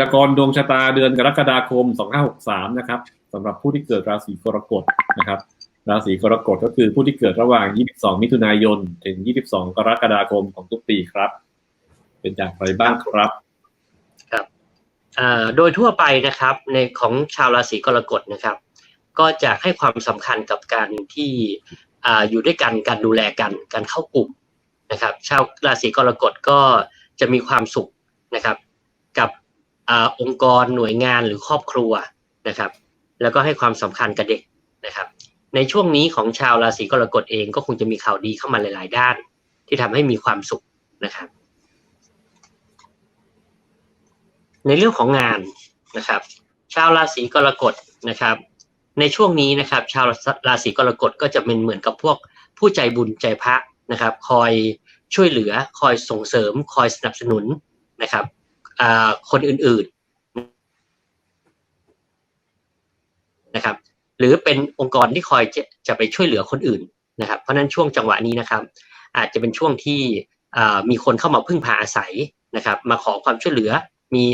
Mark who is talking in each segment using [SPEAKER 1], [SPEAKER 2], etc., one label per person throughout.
[SPEAKER 1] ยากรณ์ดวงชะตาเดือนกรกฎาคม 2563 นะครับสำหรับผู้ที่เกิดราศีกรกฎนะครับ ราศีกรกฎก็คือผู้ที่เกิดระหว่าง 22 มิถุนายน ถึง 22 กรกฎาคมของทุกปีครับ เป็นอย่างไรบ้างครับ
[SPEAKER 2] ครับโดยทั่วไปนะครับในของชาวราศีกรกฎนะครับ ก็จะให้ความสำคัญกับการที่อยู่ด้วยกันการดูแลกันการเข้ากลุ่มนะครับ ชาวราศีกรกฎก็จะมีความสุขนะครับ กับ อองค์กรหน่วยงานหรือครอบครัวนะครับ แล้วก็ให้ความสำคัญกับเด็กนะครับ ในช่วงนี้ของชาวราศีกรกฎเองก็คงจะมีข่าวดีเข้ามาหลาย ๆ ด้าน ที่ทำให้มีความสุขนะครับ ในเรื่องของงานนะครับ ชาวราศีกรกฎนะครับ ในช่วงนี้นะครับ ชาวราศีกรกฎก็จะเป็นเหมือนกับพวกผู้ใจบุญใจพระนะครับ คอยช่วยเหลือคอยส่งเสริม คอยสนับสนุนนะครับ คนอื่นๆนะครับ หรือเป็นองค์กรที่คอยจะจะไปช่วยเหลือคนอื่นนะครับ เพราะนั้นช่วงจังหวะนี้นะครับ อาจจะเป็นช่วงที่มีคนเข้ามาพึ่งพาอาศัยนะครับ มาขอความช่วยเหลือ มี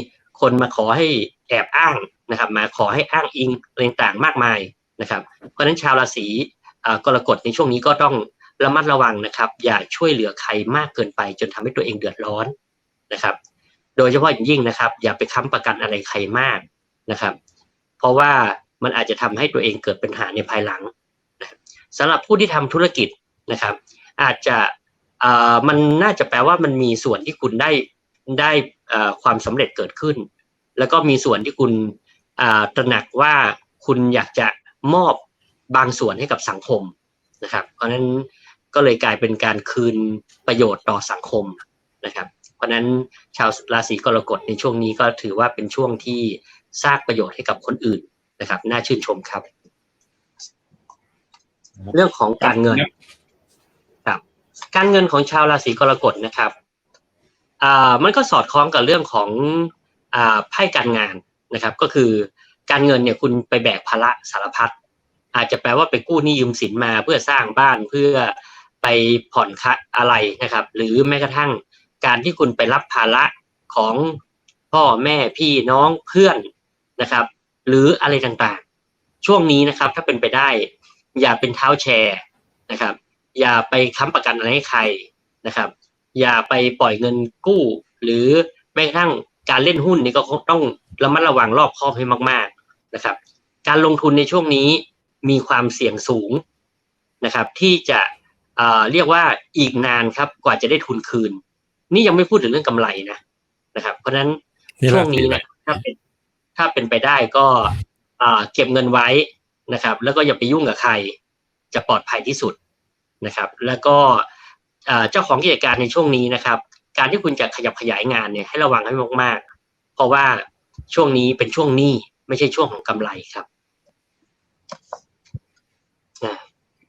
[SPEAKER 2] คนมาขอให้แอบอ้างนะครับ มาขอให้อ้างอิงอะไรต่างๆมากมายนะครับ เพราะฉะนั้นชาวราศีกรกฎในช่วงนี้ก็ต้องระมัดระวังนะครับ อย่าช่วยเหลือใครมากเกินไปจนทำให้ตัวเองเดือดร้อนนะครับ โดยเฉพาะอย่างยิ่งนะครับ อย่าไปค้ำประกันอะไรใครมากนะครับ เพราะว่ามันอาจจะทำให้ตัวเองเกิดปัญหาในภายหลังสำหรับผู้ที่ทำธุรกิจนะครับ อาจจะมันน่าจะแปลว่ามันมีส่วนที่คุณได้ได้ความสำเร็จเกิดขึ้น แล้วก็มีส่วนที่คุณตระหนักว่าคุณอยากจะมอบบางส่วนให้กับสังคมนะครับ เพราะนั้นก็เลยกลายเป็นการคืนประโยชน์ต่อสังคมนะครับ เพราะนั้นชาวราศีกรกฎในช่วงนี้ก็ถือว่าเป็นช่วงที่สร้างประโยชน์ให้กับคนอื่นนะครับ น่าชื่นชมครับ เรื่องของการเงินครับ การเงินของชาวราศีกรกฎนะครับอ่ามันก็สอดคล้องกับเรื่องของอ่าไพ่การงานนะครับ ก็คือการเงินเนี่ยคุณไปแบกภาระสารพัดอาจจะแปลว่าไปกู้หนี้ยืมสินมาเพื่อสร้างบ้านเพื่อไปผ่อนคะอะไรนะครับ หรือแม้กระทั่ง การที่คุณไปรับภาระของพ่อแม่พี่น้องเพื่อนนะครับ หรืออะไรต่างๆ ช่วงนี้นะครับ ถ้าเป็นไปได้ อย่าเป็นเท้าแชร์นะครับ อย่าไปค้ำประกันอะไรให้ใครนะครับ อย่าไปปล่อยเงินกู้ หรือแม้กระทั่งการเล่นหุ้นนี่ก็ต้องระมัดระวังรอบคอบให้มาก ๆนะครับ การลงทุนในช่วงนี้มีความเสี่ยงสูงนะครับ ที่จะเรียกว่าอีกนานครับกว่าจะได้ทุนคืน นี่ยังไม่พูดถึงเรื่องกำไรนะนะครับ เพราะฉะนั้นช่วงนี้นะถ้าเป็นถ้าเป็นไปได้ก็เก็บเงินไว้นะครับ แล้วก็อย่าไปยุ่งกับใครจะปลอดภัยที่สุดนะครับ แล้วก็เจ้าของกิจการในช่วงนี้นะครับ การที่คุณจะขยับขยายงานเนี่ยให้ระวังให้มากๆ เพราะว่าช่วงนี้เป็นช่วงหนี้ไม่ใช่ช่วงของกำไรครับ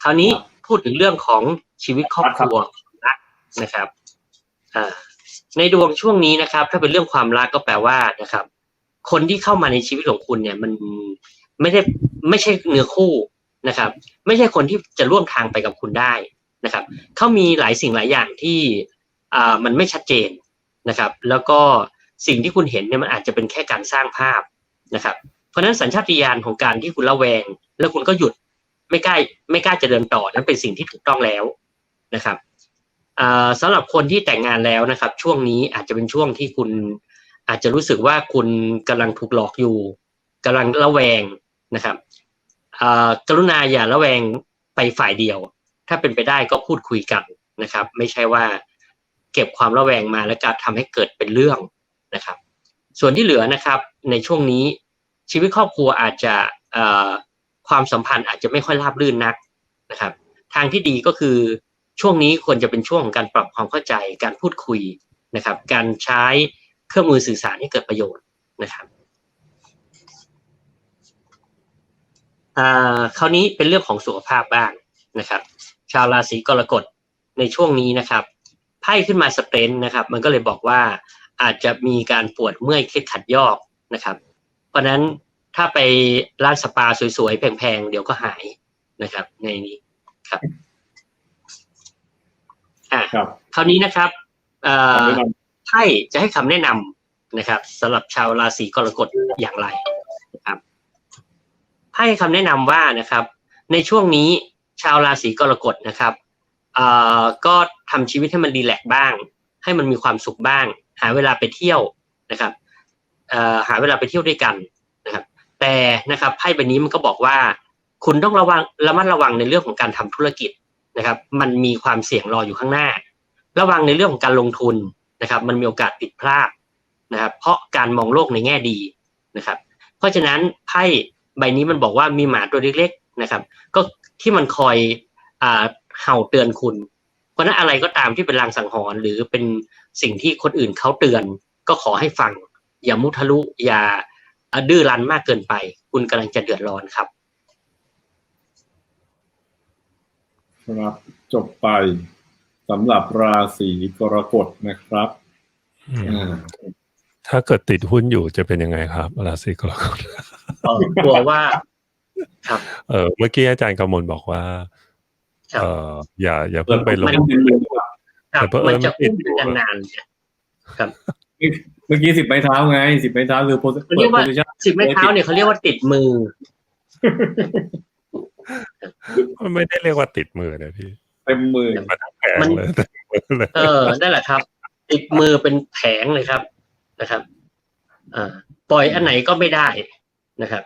[SPEAKER 2] คราวนี้พูดถึงเรื่องของชีวิตครอบครัวนะครับ ในดวงช่วงนี้นะครับ ถ้าเป็นเรื่องความรักก็แปลว่านะครับ คนที่เข้ามาในชีวิตของคุณเนี่ย มันไม่ได้ไม่ใช่เนื้อคู่นะครับ ไม่ใช่คนที่จะร่วมทางไปกับคุณได้นะครับเขามีหลายสิ่งหลายอย่างที่อ่ามันไม่ชัดเจนนะครับ แล้วก็สิ่งที่คุณเห็นเนี่ยมันอาจจะเป็นแค่การสร้างภาพนะครับ เพราะฉะนั้นสัญชาตญาณของการที่คุณละแวง แล้วคุณก็หยุดไม่กล้าไม่กล้าจะเดินต่อนั้นเป็นสิ่งที่ถูกต้องแล้วนะครับ สำหรับคนที่แต่งงานแล้วนะครับ ช่วงนี้อาจจะเป็นช่วงที่คุณอาจจะรู้สึกว่าคุณกำลังถูกหลอกอยู่กำลังระแวงนะครับกรุณาอย่าระแวงไปฝ่ายเดียว ถ้าเป็นไปได้ก็พูดคุยกันนะครับ ไม่ใช่ว่าเก็บความระแวงมาแล้วก็ทำให้เกิดเป็นเรื่องนะครับ ส่วนที่เหลือนะครับ ในช่วงนี้ชีวิตครอบครัวอาจจะความสัมพันธ์อาจจะไม่ค่อยราบรื่นนักนะครับ ทางที่ดีก็คือ ช่วงนี้ควรจะเป็นช่วงของการปรับความเข้าใจการพูดคุยนะครับ การใช้เครื่องมือสื่อสารให้เกิดประโยชน์นะครับคราวนี้เป็นเรื่องของสุขภาพบ้างนะครับ ชาวราศีกรกฎในช่วงนี้นะครับไพ่ขึ้นมาสเปนนะครับ มันก็เลยบอกว่าอาจจะมีการปวดเมื่อยเคล็ดขัดยอกนะครับ เพราะนั้นถ้าไปร้านสปาสวยๆ แพงๆ เดี๋ยวก็หายนะครับ ในนี้ครับ อ่าคราวนี้นะครับไพ่จะให้คำแนะนนะครับสำหรับชาวราศีกรกฎอย่างไรนะครับให้คำแนะนำว่านะครับ ในช่วงนี้ชาวราศีกรกฎนะครับเอ่อก็ทำชีวิตให้มันรีแลกซ์บ้าง ให้มันมีความสุขบ้าง หาเวลาไปเที่ยวนะครับเอ่อหาเวลาไปเที่ยวด้วยกันนะครับ แต่นะครับไพ่ใบนี้มันก็บอกว่า คุณต้องระวังระมัดระวังในเรื่องของการทำธุรกิจ นะครับ มันมีความเสี่ยงรออยู่ข้างหน้า ระวังในเรื่องของการลงทุนนะครับ มันมีโอกาสผิดพลาดนะครับ เพราะการมองโลกในแง่ดีนะครับ เพราะฉะนั้นไพ่ใบนี้มันบอกว่ามีหมาตัวเล็กๆนะครับ ก็ที่มันคอยอ่าเห่าเตือนคุณ เพราะนั้นอะไรก็ตามที่เป็นลางสังหรณ์หรือเป็นสิ่งที่คนอื่นเขาเตือน ก็ขอให้ฟัง อย่ามุทะลุอย่าอ่าดื้อรั้นมากเกินไป คุณกำลังจะเดือดร้อนครับ
[SPEAKER 1] ครับ จบไปสำหรับราศีกรกฎนะครับ
[SPEAKER 3] อืม
[SPEAKER 1] อ่า
[SPEAKER 3] ถ้าเกิดติดหุ้นอยู่จะเป็นยังไงครับ ราศีกรกฎ
[SPEAKER 2] เอ่อกลัวว่า ครับ
[SPEAKER 3] เออเมื่อกี้อาจารย์กำมลบอกว่า
[SPEAKER 2] ครับ
[SPEAKER 3] เอออย่า อย่าเพิ่งไปลง
[SPEAKER 1] มันเป็นเรื่องครับ
[SPEAKER 2] ครับ
[SPEAKER 3] แต่เผอิ
[SPEAKER 2] มั
[SPEAKER 3] ญ
[SPEAKER 2] นจะ
[SPEAKER 3] มันติ
[SPEAKER 2] อุ้
[SPEAKER 3] ด
[SPEAKER 2] ม
[SPEAKER 3] อยู่
[SPEAKER 2] กันนานๆเนี่ยครับ
[SPEAKER 1] เมื่อกี้สิบไม้เท้าไงสิบไม้เท้าคือโพส
[SPEAKER 2] เรียกว่า
[SPEAKER 1] โพซิชั่น
[SPEAKER 2] สิบไม้เท้าเนี่ยเขาเรียกว่าติดมือ
[SPEAKER 3] มันไม่ได้เรียกว่าติดมือนะพี่
[SPEAKER 1] เต็มมือ
[SPEAKER 3] มันทั้งแผง
[SPEAKER 2] มัน
[SPEAKER 3] เลยเต็มมือเลย
[SPEAKER 2] เออนั่นแหละครับ ติดมือเป็นแผงเลยครับนะครับอ่าปล่อยอันไหนก็ไม่ได้นะครับ